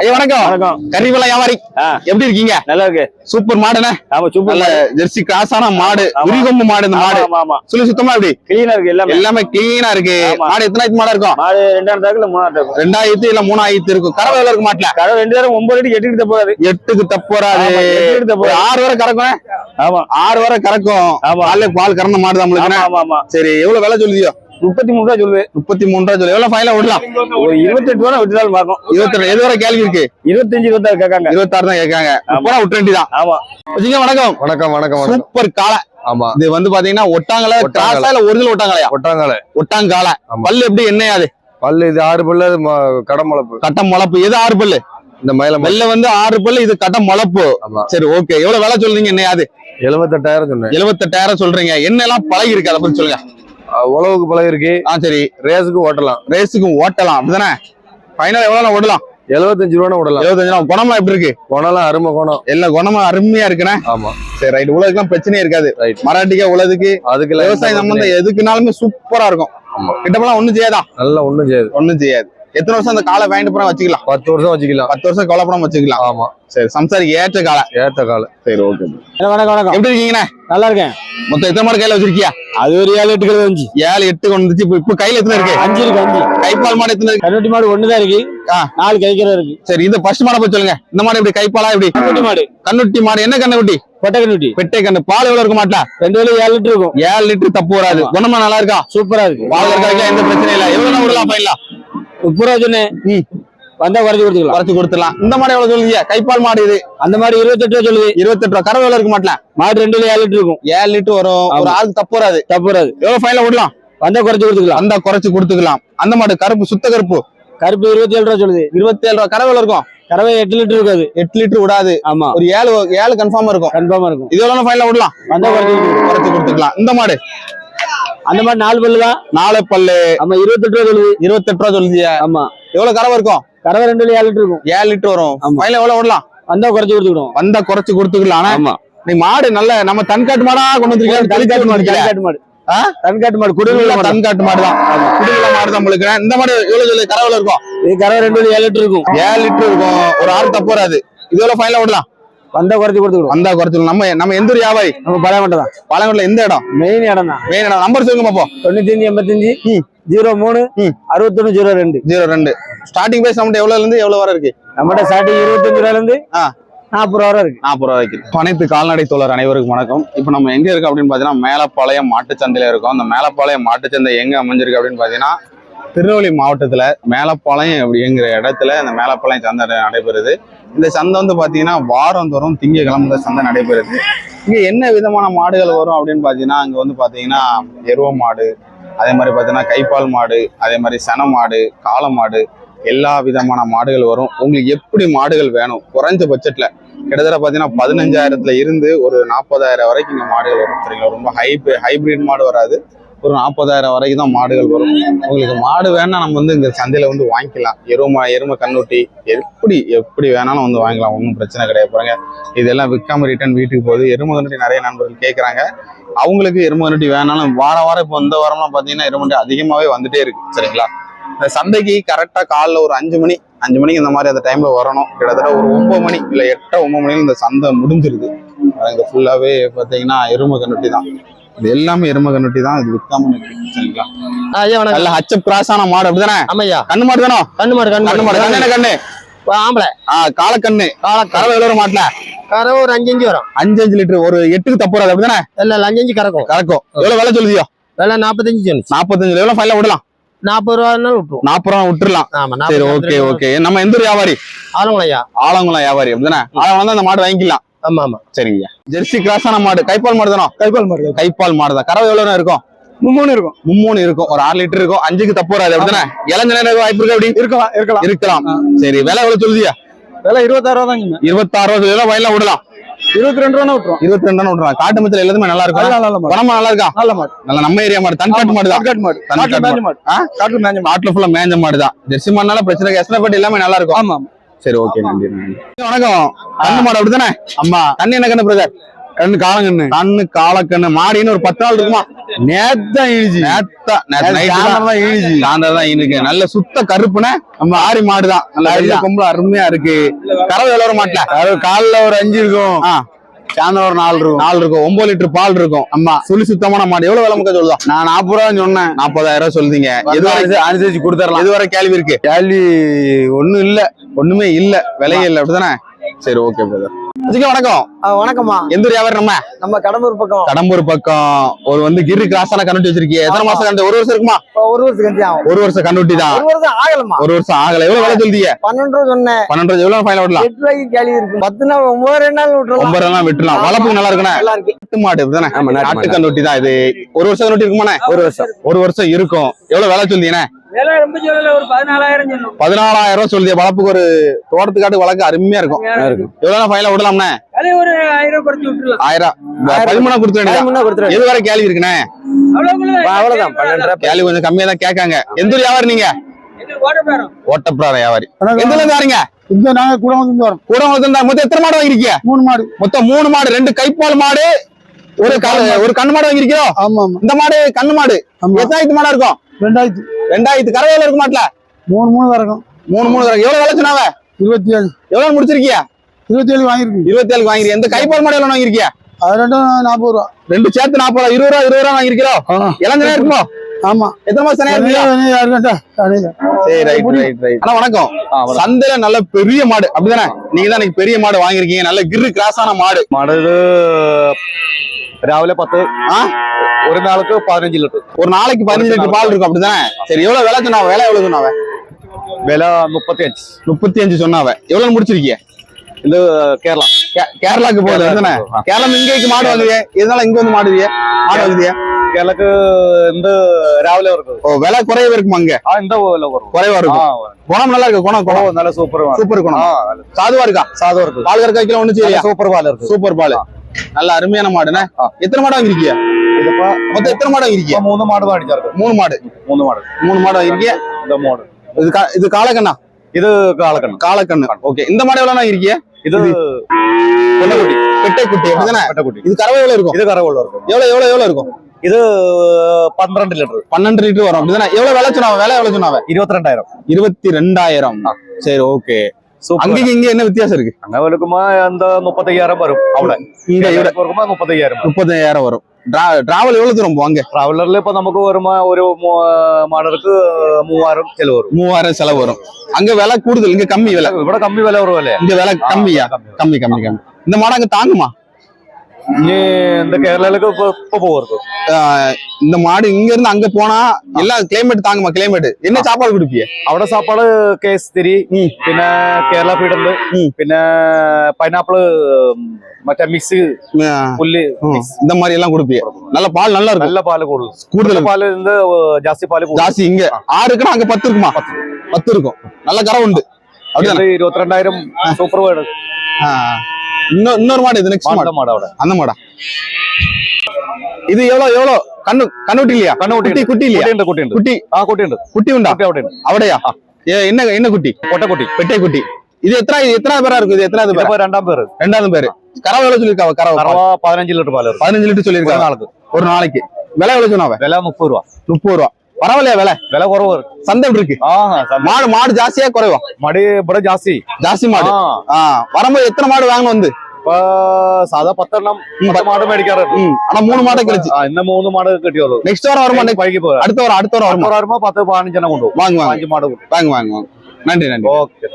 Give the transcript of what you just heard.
ஐயா வணக்கம். வணக்கம். கறிவலை வியாபாரி. எப்படி இருக்கீங்க? நல்லா இருக்கு சூப்பர் மாடுண்ணே. ஆமா சூப்பர் நல்ல ஜெர்சி கிராஸான மாடு. உரிகொம்பு மாடு இந்த மாடு. ஆமா ஆமா சொல்லி சுத்தமா எப்படி? கிளீனா இருக்கு எல்லாமே. எல்லாமே கிளீனா இருக்கு. மாடு எத்தனாயிரத்து மாடா இருக்கும்? மாடு ரெண்டாயிரம் தாக்குல மூணாயிரம் தாக்கு ரெண்டாயிரத்து இல்ல மூணாயிரத்து இருக்கும். கறவை எவ்வளவு இருக்கு மாட்டுல? கடை ரெண்டு பேரும் ஒன்பது அடிக்கு எட்டு கிட்ட போகாது. எட்டுக்கு தப்போறாது எட்டுக்கு தப்பு. ஆறு வரை கறக்கும். ஆமா. ஆறு வரை கறக்கும். ஆமா. பால் கறந்த மாடு தான் ஆமா ஆமா. சரி எவ்வளவு விலை சொல்லுதியோ? முப்பத்தி மூணு ரூபா சொல்லுது. முப்பத்தி மூணு ரூபா சொல்லு. எவ்வளவு ஃபைனலா விடலாம் ஒரு இருபத்தெட்டு ரூபா விட்டுனாலும் பார்க்கும் இருபத்தி எது வரை கேள்வி இருக்கு? இருபத்தஞ்சு இருபத்தாறு கேட்காங்க. இருபத்தாறு தான் கேட்காங்க. முப்பது விட்டு வேண்டி தான். ஆமா. வணக்கம். வணக்கம் வணக்கம் சூப்பர் காளை. ஆமா. இது வந்து பாத்தீங்கன்னா ஒட்டாங்கல ஒட்டாங்கலை. ஒரிஜினல் ஒட்டாங்கலையா? ஒட்டாங்கால. ஒட்டாங்காலை. பல்லு எப்படி என்னையாது பல்லு இது ஆறு பல்லு அது ம- கடமுளப்பு கட்டம் முளப்பு. எது ஆறு பல்லு? இந்த மயில வெள்ள வந்து ஆறு பல்லு இது கட்டம் முளப்பு. சரி ஓகே. எவ்வளவு வேலை சொல்றீங்க என்னையாது எழுபத்தெட்டாயிரம் சொன்னேன். எழுபத்தெட்டாயிரம் சொல்றீங்க. என்ன எல்லாம் பழகி இருக்கு அதை பத்தி சொல்லுங்க. உழவுக்கு பழகு இருக்கு ஆ சரி. ரேஸுக்கு ஓட்டலாம். ரேஸுக்கும் ஓட்டலாம். அப்படிதானே? ஃபைனல் எவ்வளவு ஓடலாம்? எழுபத்தஞ்சு ரூபா ஓடலாம். எழுபத்தஞ்சு ரூபா. குணமா எப்படி இருக்கு? குணம்லாம் அருமை குணம். எல்லா குணமா அருமையா இருக்குண்ணே? ஆமா. சரி ரைட் உலகத்துலாம் பிரச்சனையே இருக்காது. ரைட் மராட்டிக்கா உலகத்துக்கு அதுக்கு விவசாயம் சம்பந்தம் எதுக்குனாலுமே சூப்பரா இருக்கும். ஆமா. கிட்டப்பெல்லாம் ஒண்ணும் செய்யாதா? நல்லா ஒண்ணும் செய்யாது. ஒண்ணும் செய்யாது. எத்தனை வருஷம் அந்த காலை வாங்கிட்டு போனா வச்சுக்கலாம். பத்து வருஷம் வச்சுக்கலாம். பத்து வருஷம் கவலைப்படாம வச்சுக்கலாம். ஆமா. சரி சம்சாரிக்கு ஏற்ற காலை. ஏத்த கால. சரி ஓகே வணக்கம் வணக்கம். எப்படி இருக்கீங்கண்ணே? நல்லா இருக்கேன். மொத்தம் எத்தனை மாடு கையில வச்சிருக்கியா? அது ஒரு ஏழு எட்டு கிலோ அஞ்சு ஏழு எட்டு கொண்டு வந்துச்சு இப்ப இப்ப கையில எத்தனை இருக்கு? அஞ்சு இருக்கு அஞ்சு. கைப்பால் மாடு எத்தனை இருக்கு? கருவட்டி மாடு ஒண்ணுதான் இருக்கு. ஆ. நாலு கைக்கிற இருக்கு. சரி இந்த ஃபர்ஸ்ட் மாடை போய் சொல்லுங்க. இந்த மாடு எப்படி கைப்பாலா எப்படி? கருவட்டி மாடு. கண்ணுட்டி மாடு. என்ன கண்ணுட்டி? கொட்டை கண்ணுட்டி. பெட்டை கண்ணு. பால் எவ்வளவு இருக்க மாட்டா ரெண்டு வேலை ஏழு லிட்டர் இருக்கும். ஏழு லிட்டர் தப்பு வராது. குணமா நல்லா இருக்கா? சூப்பரா இருக்கு. பால் கறக்கறதுக்கு எந்த பிரச்சனையும் இல்ல. எவ்வளவு விடலாம் பையலாம் முப்பது. வந்தா குறைச்சு கொடுத்துக்கலாம். குறைச்சு கொடுத்துடலாம். இந்த மாடு எவ்வளவு சொல்லுங்க கைப்பால் மாடு இது. அந்த மாடு இருபத்தெட்டு ரூபா சொல்லுது. இருபத்தெட்டு ரூபா. கறவை இருக்க மாட்டேன். மாடு ரெண்டு ஏழு லிட்டர் இருக்கும். ஏழு லிட்டர் வரும். ஒரு. ஆளுக்கு தப்பு வராது. தப்பு வராது. எவ்வளவு ஃபைனல விடலாம் வந்தா குறைச்சு கொடுத்துக்கலாம். அந்த குறைச்சு கொடுத்துக்கலாம். அந்த மாடு கருப்பு சுத்த கருப்பு? கருப்பு இருபத்தி ஏழு ரூபா சொல்லுது. இருபத்தி ஏழு ரூபா. கறவை இருக்கும்? கறவை எட்டு லிட்டர் இருக்காது. எட்டு லிட்டர் விடாது. ஆமா. ஒரு ஏழு ஏழு கன்ஃபார்ம் இருக்கும். கன்ஃபார்மா இருக்கும். இது எவ்வளவு ஃபைனல விடலாம் வந்தா குறைச்சு கொடுத்துக்கலாம். இந்த மாடு. அந்த மாதிரி நாலு பல்லு தான்? நாலு பல்லு. ஆமா இருபத்தெட்டு ரூபா சொல்லுது. இருபத்தெட்டு ரூபா சொல்லுதிய ஆமா. எவ்வளவு கறவை இருக்கும்? கறவை ரெண்டு ஏழு லிட்டர் இருக்கும். ஏழு லிட்டர் வரும். ஃபைனல எவ்வளவு விடலாம் வந்தா குறைச்சு கொடுத்துக்கிடுவோம். வந்தா குறைச்சு கொடுத்துக்கலாம் ஆனா ஆமா. நீ மாடு நல்ல நம்ம தன்காட்டு மாடா கொண்டு வந்திருக்கீங்க தன்காட்டு மாடு தன்காட்டு மாடு? தன்காட்டு மாடு மாடு. தன்காட்டு மாடு தான். குடுகுல மாடு தான் உங்களுக்கு. இந்த மாடு எவ்வளவு சொல்லு? கறவை இருக்கும்? இது கறவை ரெண்டு ஏழு லிட்டர் இருக்கும். ஏழு லிட்டர் இருக்கும். ஒரு ஆறு தப்பு வராது. இது எவ்வளவு ஃபைனல விடலாம் வந்தா குறைச்சு கொடுத்துக்கிடுவோம் வந்தா குறைச்சு நம்ம நம்ம எந்த ஒரு வியாபாரி நம்ம பழைய மட்டும் தான். பாலங்கோட்ல எந்த இடம்? மெயின் இடம் தான். வேணும் நம்பர் சொல்லுங்க பாப்போம். தொண்ணூத்தி அஞ்சு எண்பத்தஞ்சு. ஜீரோ மூணு. அறுபத்தொன்னு ஜீரோ ரெண்டு. ஜீரோ ரெண்டு. ஸ்டார்டிங் பிரைஸ் நம்மகிட்ட எவ்வளவுல இருந்து எவ்வளவு வரை இருக்கு? நம்மகிட்ட ஸ்டார்டிங் இருபத்தஞ்சு ரூபாயில இருந்து. நாற்பது ரூபா வரை இருக்கு. நாற்பது ரூபாய்க்கு. அனைத்து கால்நடை தோழர் அனைவருக்கும் வணக்கம். இப்போ நம்ம எங்க இருக்கோம் அப்படின்னு பார்த்தீங்கன்னா மேலப்பாளையம் மாட்டுச்சந்தையில இருக்கோம். அந்த மேலப்பாளையம் மாட்டுச்சந்தை எங்க அமைஞ்சிருக்கு அப்படின்னு பார்த்தீங்கன்னா திருநெல்வேலி மாவட்டத்தில் மேலப்பாளையம் அப்படிங்கிற இடத்துல அந்த மேலப்பாளையம் சந்தை நடைபெறுது. இந்த சந்தை வந்து பார்த்தீங்கன்னா வாரந்தோறும் திங்கக்கிழமை இந்த சந்தை நடைபெறுது. இங்கே என்ன விதமான மாடுகள் வரும் அப்படின்னு பார்த்தீங்கன்னா அங்கே வந்து பார்த்தீங்கன்னா எருவ மாடு அதே மாதிரி பார்த்தீங்கன்னா கைப்பால் மாடு அதே மாதிரி சன மாடு காளை மாடு எல்லா விதமான மாடுகள் வரும். உங்களுக்கு எப்படி மாடுகள் வேணும்? குறைஞ்ச பட்ஜெட்ல கிட்டத்தட்ட பார்த்தீங்கன்னா பதினஞ்சாயிரத்துல இருந்து ஒரு நாற்பதாயிரம் வரைக்கும் இங்கே மாடுகள் வரும். சரிங்களா? ரொம்ப ஹைப் ஹைபிரிட் மாடு வராது. ஒரு நாற்பதாயிரம் வரைக்கும் தான் மாடுகள் வரும். உங்களுக்கு மாடு வேணால் நம்ம வந்து இங்கே சந்தையில் வந்து வாங்கிக்கலாம். எருமை எருமை கண்ணூட்டி எப்படி எப்படி வேணாலும் வந்து வாங்கிக்கலாம். ஒன்றும் பிரச்சனை கிடையாது பாருங்க. இதெல்லாம் விற்காம ரிட்டர்ன் வீட்டுக்கு போகுது. எருமை கண்ணுட்டி நிறைய நண்பர்கள் கேட்குறாங்க அவங்களுக்கு எருமை கண்ணுட்டி வேணாலும் வார வாரம் இப்போ இந்த வாரம்லாம் பார்த்தீங்கன்னா எருமை அதிகமாகவே வந்துட்டே இருக்கு. சரிங்களா? இந்த சந்தைக்கு கரெக்டாக காலைல ஒரு அஞ்சு மணி அஞ்சு மணிக்கு இந்த மாதிரி அந்த டைம்ல வரணும். கிட்டத்தட்ட ஒரு ஒன்பது மணி இல்லை எட்டா ஒன்பது மணிக்கு இந்த சந்தை முடிஞ்சிருது. இது ஃபுல்லாகவே பார்த்தீங்கன்னா எருமை கண்ணுட்டி தான். இது எல்லாமே எருமை கண்ணுட்டி தான் இது விற்காம சரிங்களா? ஐயா வணக்கம். நல்ல ஹச்சப் கிராஸ் ஆன மாடு அப்படிதானே? ஆமையா கண்ணு மாடு தானோ? கண்ணு மாடு கண்ணு மாடு. கண்ணு கண்ணு? ஆம்பளை. ஆ காலக்கண்ணு கறவை எவ்வளவு மாட்டல? கறவை ஒரு அஞ்சு அஞ்சு வரும். அஞ்சு அஞ்சு லிட்டர். ஒரு எட்டுக்கு தப்பு வராது அப்படிதானே? இல்ல அஞ்சு அஞ்சு கறக்கும். கறக்கும். எவ்வளவு விலை சொல்லுதியோ? விலை நாற்பத்தஞ்சு சொன்னிச்சு நாற்பத்தஞ்சு எவ்வளவு ஃபைனல விடலாம்? நாற்பது ரூபாய்னாலும் விட்டுருவோம். நாற்பது ரூபா விட்டுறலாம். ஆமா சரி ஓகே ஓகே நம்ம எந்த ஒரு வியாபாரி? ஆளுங்களையா ஆலங்குளம் வியாபாரி அப்படிதானே? ஆலங்குளம் தான் அந்த மாடு வாங்கிக்கலாம். ஆமா ஆமா. சரிங்க ஜெர்சி. கிராஸான மாடு. கைப்பால் மாடு தானோ? கைப்பால் மாடு கைப்பால். மாடு தான் கறவை எவ்வளவு இருக்கும்? மூணு இருக்கும். மும்மூணு இருக்கும். ஒரு ஆறு லிட்டர் இருக்கும். அஞ்சுக்கு தப்பு வராது. அப்படிதானே இளஞ்சன வாய்ப்பு இருக்கு அப்படி? இருக்கலாம். இருக்கலாம். இருக்கலாம் சரி விலை எவ்வளவு சொல்லுதியா? விலை இருபத்தாறு ரூபா தாங்க. இருபத்தாறு ரூபா சொல்லி வயல விடலாம். இருபத்தி ரெண்டு ரூபா விட்டுரும் இருபத்தி ரெண்டு விடலாம் காட்டு மச்சல் எல்லாத்துமே நல்லா இருக்கும் குணமா நல்லா இருக்கா? நல்ல மாடு. நல்ல நம்ம ஏரியா மாடு. தான் காட்டு மாடு. தனி காட்டு மாடு. ஆ? காட்டுல மேஞ்ச மாடு. நாட்டுல ஃபுல்லா மேஞ்ச மாடு தான் ஜெர்சி மாடுனால பிரச்சனை. எஸ்னப்பட்டு எல்லாமே நல்லா இருக்கும். ஆமா. சரி ஓகே நன்றி வணக்கம். கண்ணு மாடு அப்படிதானே அம்மா கண்ணு என்ன கண்ணு பிரதர் ரெண்டு காலங்கண்ணு கண்ணு காலக்கண்ணு. மாடின்னு ஒரு பத்து நாள் இருக்குமா? நேத்தா இழிச்சு. நேத்தா. தான். இழிச்சு. சாயந்தரம் தான் இருக்கு நல்ல சுத்த கருப்புன நம்ம ஆரி மாடுதான் நல்ல. கொம்புல அருமையா இருக்கு. கறவை எவ்வளவு வர மாட்டல காலைல ஒரு அஞ்சு இருக்கும். சாயந்தரம் ஒரு நாலு இருக்கும். நாலு இருக்கும். ஒன்பது லிட்டர் பால் இருக்கும். ஆமா. சுழி சுத்தமான மாடு. எவ்வளவு விலை முக்க சொல்லுதா? நான் நாற்பது ரூபா சொன்னேன். நாற்பதாயிரம் ரூபாய் சொல்லுதீங்க. எதுவரை அனுசரிச்சு- கொடுத்துடலாம். எதுவரை கேள்வி இருக்கு? கேள்வி ஒண்ணும் இல்ல. ஒண்ணுமே இல்ல. விலையே இல்ல. அப்படிதானே சரி ஓகே பிரதர் வணக்கம். வணக்கம்மா. எந்த வியாபாரம் நம்ம? நம்ம கடம்பூர் பக்கம். கடம்பூர் பக்கம். ஒரு வந்து கிரி கிராஸான கண்டுட்டி வச்சிருக்கீங்க எத்தனை மாசம் கண்டு ஒரு வருஷம் இருக்குமா? ஒரு வருஷத்துக்கு கஞ்சி ஆகும். ஒரு வருஷம் கண்டுட்டி தான். ஒரு வருஷம் ஆகலம்மா. ஒரு வருஷம் ஆகல. எவ்வளவு விலை சொல்றீங்க? பன்னெண்டு ரூபா சொன்னேன். பன்னெண்டு ரூபா எவ்வளவு ஃபைனல் விடலாம் எட்டு ரூபாய்க்கு கேள்வி இருக்கு. பத்து நாள் ஒன்பது ரெண்டு நாள் விட்டுறலாம். ஒன்பது எல்லாம் விட்டுலாம் வளர்ப்பு நல்லா இருக்குண்ணே. நல்லா இருக்கு. நாட்டு மாடு ஆமா, நாட்டு. கண்டுட்டி தான் இது. ஒரு வருஷம் கண்டுட்டி இருக்குமாண்ணே? ஒரு வருஷம் ஒரு வருஷம் இருக்கும். எவ்வளவு விலை சொல்றீங்கண்ணே? பதினாலாயிரம் சொல்லுது வளர்ப்புக்கு ஒரு தோட்டத்துக்காட்டு வளர்க்க அருமையா இருக்கும். எவ்வளவு விலை ஒரு ஆயிரம் குறைச்சு விட்டுலாம் ஆயிரம். பதிமூணா கொடுத்துட வேண்டியதா முன்ன கொடுத்துரு எது வரை கேள்வி இருக்குண்ணே? அவ்வளவுக்குள்ள அவ்வளவுதான். பன்னெண்டு. ரூபா கேள்வி கொஞ்சம் கம்மியா தான் கேட்காங்க. எந்த ஊர் வியாபாரி நீங்க? இது ஓட்ட பேரம் ஓட்டப்புறார வியாபாரி எந்த இருந்து வரீங்க? இங்க நாங்க கூட வந்து வரோம். கூட வந்து மொத்தம் எத்தனை மாடு வாங்கிருக்கீங்க மூணு மாடு. மொத்தம் மூணு மாடு ரெண்டு கைப்பால் மாடு ஒரு ஒரு கண்ணு மாடு வாங்கிருக்கோ ஆமா ஆமா. இந்த மாடு கண்ணு மாடு. எத்தனாயிரத்து மாடா இருக்கும்? ரெண்டாயிரத்தி. ரெண்டாயிரத்து கரையில இருக்க மாட்டல? மூணு மூணு வரைக்கும் மூணு மூணு வரைக்கும் எவ்வளவு வேலை சொன்னாவ இருபத்தி ஏழு எவ்வளவு முடிச்சிருக்கியா? இருபத்தி ஏழு வாங்கிருக்கு இருபத்தி ஏழு வாங்கிருக்கு எந்த கைப்பால் மாடு எவ்வளவு வாங்கிருக்கியா? அது ரெண்டும் நாற்பது ரூபா. ரெண்டு சேர்த்து நாற்பது ரூபா இருபது ரூபா இருபது ரூபா வாங்கிருக்கிறோம் இளஞ்சனா இருக்குமோ? ஆமா. எத்தனை மாசம் சரி ரைட் ரைட் ரைட் ஆனா வணக்கம். சந்தையில நல்ல பெரிய மாடு. அப்படிதானே? நீங்க தான் பெரிய மாடு வாங்கிருக்கீங்க நல்ல கிரு கிராஸான மாடு. மாடு രാവിലെ பத்து ஆ ஒரு நாளுக்கு பதினஞ்சு லிட்டர் ஒரு நாளைக்கு பதினஞ்சு லிட்டர் பால் இருக்கும் அப்படிதானே சரி எவ்வளவு விலை சொன்னாவ விலை எவ்வளவு சொன்னாவ விலை முப்பத்தி அஞ்சு முப்பத்தி அஞ்சு சொன்னாவ எவ்வளவு முடிச்சிருக்கிய இது கேரளா கே- கேரளாக்கு போகுது தானே கேரளா இங்கேக்கு மாடு வாங்குறிய இதனால இங்க வந்து மாடுவிய மாடு வாங்குறிய കേരളക്ക് இந்த രാവിലെ വർക്ക്? ஓ விலை குறைவா இருக்குமா அங்க ആ എന്താ പോലെ குறைவா இருக்கும் குணம் நல்லா இருக்கு குணம் குணம் நல்லா சூப்பர் സൂപ്പർ സൂப்பர் குணം சாதுவா இருக்கா സാധു വർക്ക്. பால் கறக்க வைக்கல ஒண்ணு சரியா பால் இருக்கு சூப்பர் பால் நல்ல அருமையான மாடுண்ணே. எத்தனை மாடு வாங்கிருக்கியா மொத்தம் எத்தனை மாடு வாங்கிருக்கியா மூணு மாடு தான் வாங்கிச்சாரு மூணு மாடு. மூணு மாடு. மூணு மாடு வாங்கிருக்கியா இந்த மாடு. இது இது காலக்கண்ணா இது காலக்கண்ணு காலக்கண்ணு ஓகே. இந்த மாடு எவ்வளவு வாங்கிருக்கியா இது பெட்டைக்குட்டி பெட்டைக்குட்டி அப்படிதானே? பெட்டைக்குட்டி. இது கறவை எவ்வளவு இருக்கும்? இது கறவை எவ்வளவு இருக்கும்? எவ்வளவு எவ்வளவு எவ்வளவு இருக்கும்? இது பன்னிரண்டு லிட்டர். பன்னெண்டு லிட்டர் வரும். அப்படிதானே? எவ்வளவு விலை சொன்னாவ விலை எவ்வளவு இருபத்தி ரெண்டாயிரம். இருபத்தி ரெண்டாயிரம். சரி ஓகே. அங்கேயும் இங்க என்ன வித்தியாசம் இருக்கு? அங்க வலுக்குமா அந்த முப்பத்தையாயிரம் வரும். அவ்வளவு. இங்க இருக்குமா முப்பத்தையாயிரம் முப்பத்தையாயிரம் வரும். டிராவல் எவ்வளவு தூரம் போவாங்க டிராவலர்ல இப்ப நமக்கு வருமா? ஒரு மாடலுக்கு மூவாயிரம் செலவு வரும். மூவாயிரம் செலவு வரும். அங்க விலை கூடுதல் இங்க கம்மி விலை. இவ்வளவு கம்மி விலை வரும் விலை இங்க விலை கம்மியா? கம்மி கம்மி கம்மி இந்த மாடல் அங்க தாங்குமா? நீ இந்த கேரளாவுக்கு இப்போ போகும் இந்த மாடு இங்க இருந்து அங்க போனா எல்லாம் கிளைமேட் தாங்குமா கிளைமேட் என்ன சாப்பாடு கொடுப்பீங்க അവിടെ സാപ്പാട് കേസ് തിരി ഉം. പിന്നെ കേരള ഫീഡുണ്ട് ഉം. പിന്നെ പൈനാപ്പിള് മറ്റേ മിക്സ് ஆஹ் പുല്ല് ம், இந்த மாதிரி எல்லாம் கொடுப்பீங்க நல்ல பால் நல்லா இருக்கும் നല്ല പാല് കൂടുതൽ കൂടുതൽ കൂടുതൽ പാല് ഇന്ന് ജാസ്തി പാല് കൂടുതൽ ஜாஸ்தி இங்க ஆறு இருக்குன்னா அங்க பத்து இருக்குமா பத்து இருக்கும் நல்ல கரை உண்டு அப்படிதானே ഇത് ഇരുപത്തിരണ്ടായിരം സൂപ്പർ വേർഡ് ஆஹ் இன்னொரு இன்னொரு மாடு இது நெக்ஸ்ட் மாடு. மாடோட. அந்த மாடா. இது எவ்வளவு எவ்வளவு கண்ணு கண்ணுட்டி இல்லையா கண்ணுட்டி குட்டி இல்லையா குட்டி குட்டி ஆ குட்டி உண்டு? குட்டி உண்டா அவடையா? என்ன என்ன குட்டி? பொட்டை குட்டி. பெட்டை குட்டி. இது எத்தனை இது எத்தனை பேரா இருக்கு? இது எத்தனாவது பேர்? ரெண்டாம் பேர். ரெண்டாவது பேர். கரவை எவ்வளவு சொல்லிருக்காங்க கரவை பதினஞ்சு லிட்டர் பால் பதினஞ்சு லிட்டர் சொல்லிருக்காங்க நாளுக்கு ஒரு நாளைக்கு. விலை எவ்வளவு சொன்னாங்க விலை முப்பது ரூபா. முப்பது ரூபா. பரவாயில்லையா விலை വില കുറവ് ഇറക്കും. சந்தை எப்படி இருக்கு ആ സ- மாடு மாடு ஜாஸ்தியா குறைவா മടി ഇവിടെ ജാസ്തി ஜாஸ்தி மாடு ആ ஆ வரும்போது எத்தனை மாடு வாங்கணும் வந்து ഇപ്പൊ സാധാ പത്തെണ്ണം ഉം, പത്ത് മാട് മേടിക്കാറുണ്ട് ம் ஆனா மூணு மாடை கழிச்சு ആ ഇന്ന് മൂന്ന് മാട് കിട്ടിയുള്ളൂ நெக்ஸ்ட் வாரம் வருமா next- വൈകി പോരാ அடுத்த வாரம் அடுத்த வாரம் வருமா വരുമ്പോ പത്ത് പതിനഞ്ചെണ്ണം കൊണ്ടുപോകും வாங்க வாங்க അഞ്ച് മാട് കൊണ്ടുപോകും வாங்க வாங்க வாங்க நன்றி நன்றி ഓക്കെ